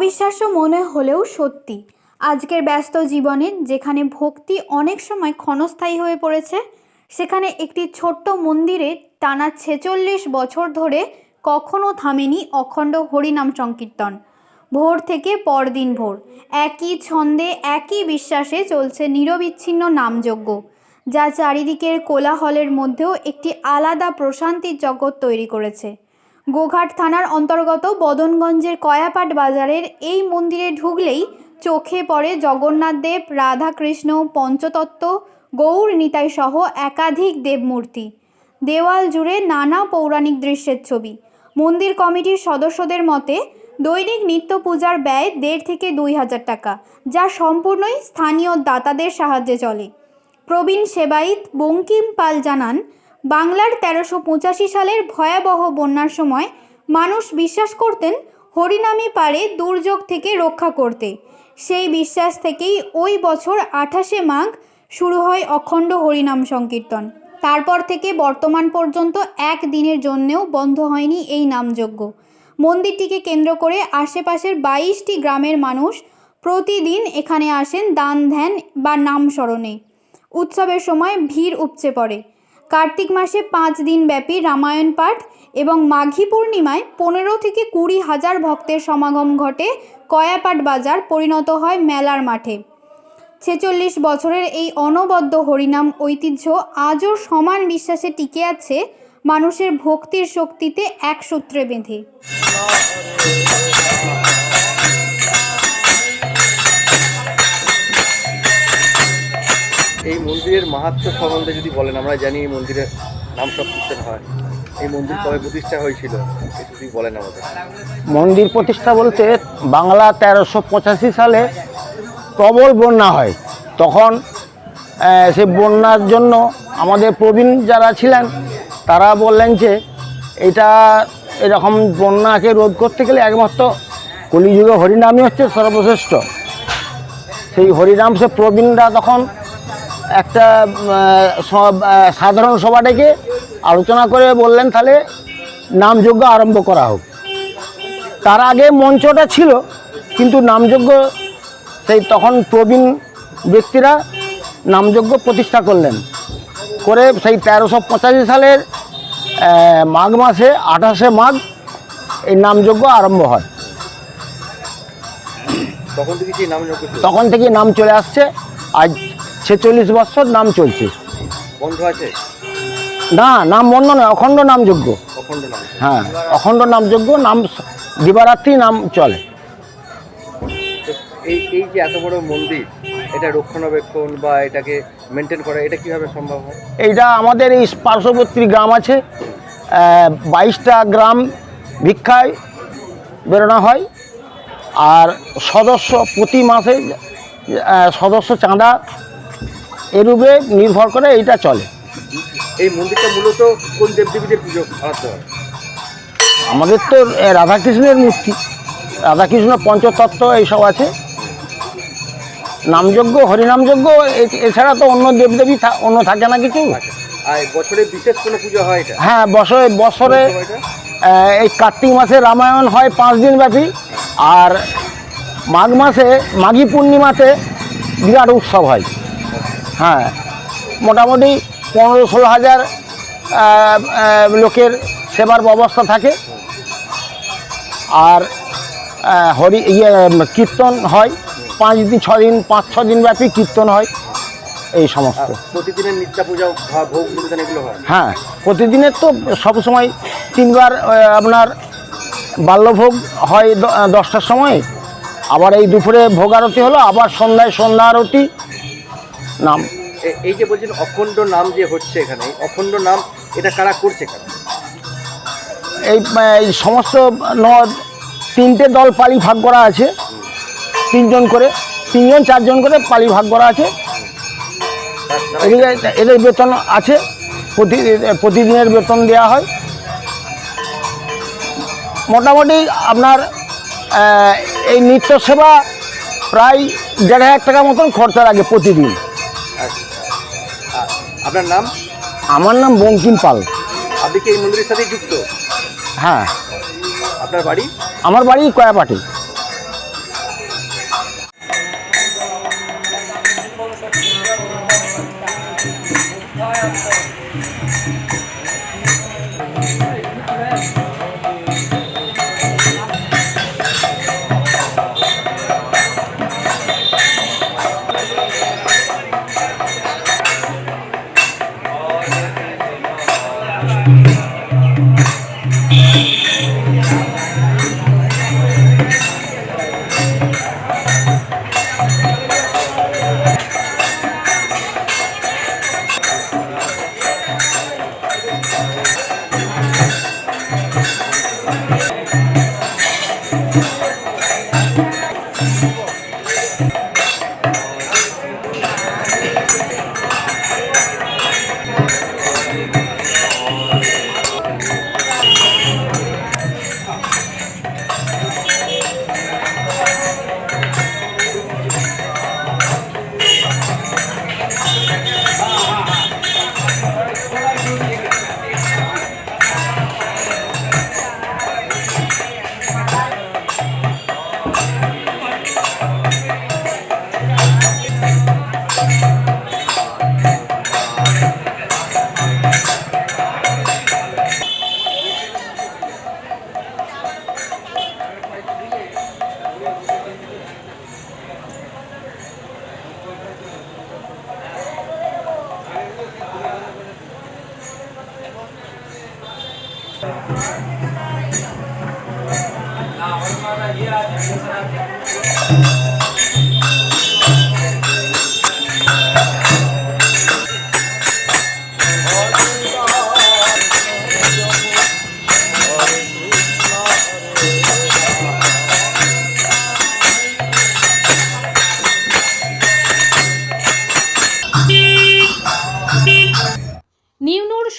অবিশ্বাস্য মনে হলেও সত্যি। আজকের ব্যস্ত জীবনে যেখানে ভক্তি অনেক সময় ক্ষণস্থায়ী হয়ে পড়েছে, সেখানে একটি ছোট্ট মন্দিরে টানা ছেচল্লিশ বছর ধরে কখনো থামেনি অখণ্ড হরিনাম সংকীর্তন। ভোর থেকে পরদিন ভোর। একই ছন্দে, একই বিশ্বাসে চলছে নিরবিচ্ছিন্ন নামযজ্ঞ, যা চারিদিকের কোলাহলের মধ্যেও একটি আলাদা প্রশান্তির জগৎ তৈরি করেছে। গোঘাট থানার অন্তর্গত বদনগঞ্জের কয়াপাট বাজারের এই মন্দিরে ঢুকলেই চোখে পড়ে জগন্নাথ দেব, রাধাকৃষ্ণ, পঞ্চতত্ত্ব, গৌর, নিতাই সহ একাধিক দেবমূর্তি। দেওয়াল জুড়ে নানা পৌরাণিক দৃশ্যের ছবি। মন্দির কমিটির সদস্যদের মতে, দৈনিক নিত্য পূজার ব্যয় দেড় থেকে দুই হাজার টাকা, যা সম্পূর্ণই স্থানীয় দাতাদের সাহায্যে চলে। প্রবীণ সেবায়িত বঙ্কিম পাল জানান বাংলার তেরোশো পঁচাশি সালের ভয়াবহ বন্যার সময় মানুষ বিশ্বাস করতেন হরিনামই পারে দুর্যোগ থেকে রক্ষা করতে। সেই বিশ্বাস থেকেই ওই বছর আঠাশে মাঘ শুরু হয় অখণ্ড হরিনাম সংকীর্তন। তারপর থেকে বর্তমান পর্যন্ত এক দিনের জন্যেও বন্ধ হয়নি এই নামযজ্ঞ। মন্দিরটিকে কেন্দ্র করে আশেপাশের বাইশটি গ্রামের মানুষ প্রতিদিন এখানে আসেন দান, ধ্যান বা নাম স্মরণে। উৎসবের সময় ভিড় উপচে পড়ে। কার্তিক মাসে পাঁচ দিন ব্যাপী রামায়ণ পাঠ এবং মাঘী পূর্ণিমায় পনেরো থেকে কুড়ি হাজার ভক্তের সমাগম ঘটে কয়াপাট বাজার পরিণত হয় মেলার মাঠে। ছেচল্লিশ বছরের এই অনবদ্য হরিনাম ঐতিহ্য আজও সমান বিশ্বাসে টিকে আছে মানুষের ভক্তির শক্তিতে এক সূত্রে বেঁধে। মাহাত্ম্য সম্বন্ধে যদি বলেন, আমরা জানি এই মন্দিরের নাম সংকীর্তন হয়। এই মন্দির কবে প্রতিষ্ঠা হয়েছিল যদি বলেন আমাদের। মন্দির প্রতিষ্ঠা বলতে বাংলা তেরোশো পঁচাশি সালে প্রবল বন্যা হয়। তখন সে বন্যার জন্য আমাদের প্রবীণ যারা ছিলেন, তারা বললেন যে, এটা এরকম বন্যাকে রোধ করতে গেলে একমাত্র কলিযুগে হরিনামই হচ্ছে সর্বশ্রেষ্ঠ। সেই হরিনাম, সে প্রবীণরা তখন একটা সব সাধারণ সভা ডেকে আলোচনা করে বললেন তাহলে নামযজ্ঞ আরম্ভ করা হোক। তার আগে মঞ্চটা ছিল কিন্তু নামযজ্ঞ সেই তখন প্রবীণ ব্যক্তিরা নামযজ্ঞ প্রতিষ্ঠা করলেন। করে সেই তেরোশো পঁচাশি সালের মাঘ মাসে আঠাশে মাঘ এই নামযজ্ঞ আরম্ভ হয়। তখন থেকে নাম তখন থেকে নাম চলে আসছে। আজ ছেচল্লিশ বছর নাম চলছে। বন্ধ আছে? না নাম বন্ধ নয় অখণ্ড অখণ্ড হ্যাঁ অখণ্ড নামযজ্ঞ নাম দিবারাত্রি নাম চলে। এই এই যে এত বড় মন্দির এটা রক্ষণাবেক্ষণ বা এটাকে মেনটেন করা এটা কীভাবে সম্ভব হয়? এইটা আমাদের এই পার্শ্ববর্তী গ্রাম আছে। বাইশটা গ্রাম ভিক্ষায় বেরোনো হয়। আর সদস্য প্রতি মাসে সদস্য চাঁদা এরূপে নির্ভর করে এইটা চলে। এই মন্দিরটা মূলত কোন দেবদেবীদের পুজো হয়? আমাদের তো রাধাকৃষ্ণের মূর্তি। রাধাকৃষ্ণ পঞ্চতত্ত্ব এইসব আছে। নামযজ্ঞ হরিনামযজ্ঞ এছাড়া তো অন্য দেবদেবী অন্য থাকে না কিছু। বছরে বিশেষ কোনো পুজো হয় এটা? হ্যাঁ বছরে বছরে এই কার্তিক মাসে রামায়ণ হয় পাঁচ দিন ব্যাপী। আর মাঘ মাসে মাঘী পূর্ণিমাতে বিরাট উৎসব হয়। হ্যাঁ। মোটামুটি পনেরো ষোলো হাজার লোকের সেবার ব্যবস্থা থাকে। আর হরি ইয়ে কীর্তন হয়। পাঁচ দিন ছ দিন পাঁচ ছ দিন ব্যাপী কীর্তন হয় এই সমস্ত। প্রতিদিনের নিত্যা পূজা ভোগ এগুলো হয়? হ্যাঁ প্রতিদিনের তো সবসময় তিনবার আপনার বাল্যভোগ হয় দশটার সময়। আবার এই দুপুরে ভোগ আরতি হলো আবার সন্ধ্যায় সন্ধ্যা আরতি নাম। এই যে বলছেন অখণ্ড নাম যে হচ্ছে এখানে অখণ্ড নাম এটা কারা করছে এই এই সমস্ত তিনটে দল পালি ভাগ করা আছে। তিনজন করে তিনজন চারজন করে পালি ভাগ করা আছে। এদের বেতন আছে প্রতি প্রতিদিনের বেতন দেওয়া হয়। মোটামুটি আপনার এই নিত্য সেবা প্রায় দেড় হাজার টাকা মতন খরচা লাগে প্রতিদিন। আপনার নাম? আমার নাম বঙ্কিম পাল। আপনি কি এই মন্দিরের সাথে যুক্ত? হ্যাঁ। আপনার বাড়ি? আমার বাড়ি Koyapati. Thank you.